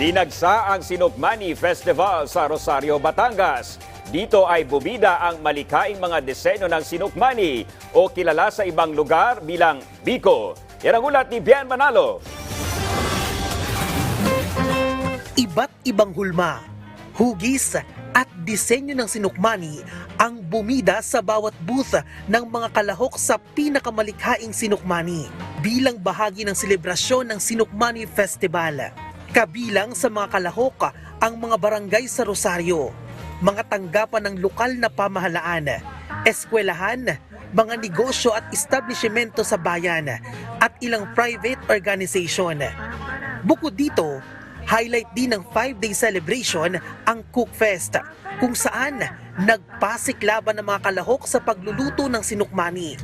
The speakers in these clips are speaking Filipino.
Dinagsa ang Sinukmani Festival sa Rosario, Batangas. Dito ay bumida ang malikaing mga disenyo ng Sinukmani o kilala sa ibang lugar bilang Biko. Yan ang ulat ni Bian Manalo. Iba't ibang hulma, hugis at disenyo ng sinukmani ang bumida sa bawat booth ng mga kalahok sa pinakamalikhaing sinukmani bilang bahagi ng selebrasyon ng Sinukmani Festival. Kabilang sa mga kalahok ang mga barangay sa Rosario, mga tanggapan ng lokal na pamahalaan, eskwelahan, mga negosyo at establishmento sa bayan at ilang private organization. Bukod dito, highlight din ng 5-day celebration ang Cook Fest kung saan nagpasiklaban ng mga kalahok sa pagluluto ng sinukmani.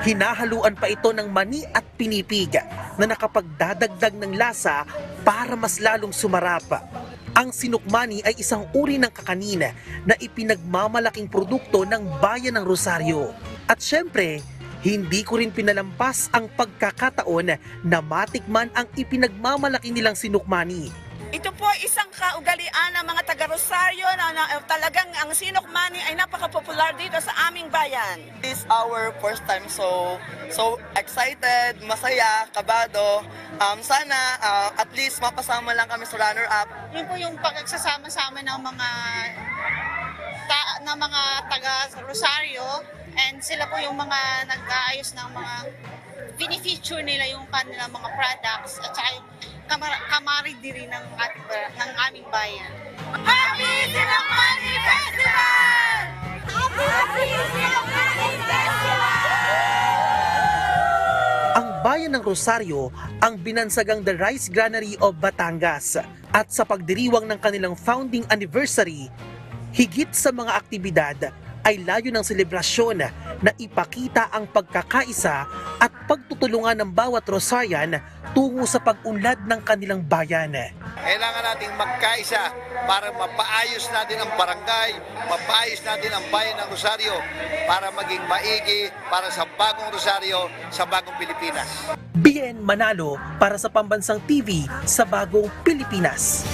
Hinahaluan pa ito ng mani at pinipig na nakapagdadagdag ng lasa para mas lalong sumarap. Ang sinukmani ay isang uri ng kakanina na ipinagmamalaking produkto ng bayan ng Rosario. At syempre, hindi ko rin pinalampas ang pagkakataon na matikman ang ipinagmamalaki nilang sinukmani. Ito po ay isang kaugalian ng mga taga Rosario na, na eh, talagang ang sinokmani ay napaka-popular dito sa aming bayan. This is our first time so so excited, masaya, kabado. Um, sana uh, at least mapasama lang kami sa runner up. yun po yung pagsasama-sama ng mga ta- ng mga taga Rosario and sila po yung mga nag-aayos ng mga pinifeature nila yung kanilang mga products at saka yung kamar- kamaridiri ng, ating, ng aming bayan. Happy Sinokmani Festival! Happy Sinokmani Ang bayan ng Rosario ang binansagang The Rice Granary of Batangas at sa pagdiriwang ng kanilang founding anniversary, higit sa mga aktibidad ay layo ng selebrasyon na ipakita ang pagkakaisa at pagtutulungan ng bawat Rosarian tungo sa pag-unlad ng kanilang bayan. Kailangan nating magkaisa para mapaayos natin ang barangay, mapaayos natin ang bayan ng Rosario para maging maigi para sa bagong Rosario, sa bagong Pilipinas. BN Manalo para sa Pambansang TV sa Bagong Pilipinas.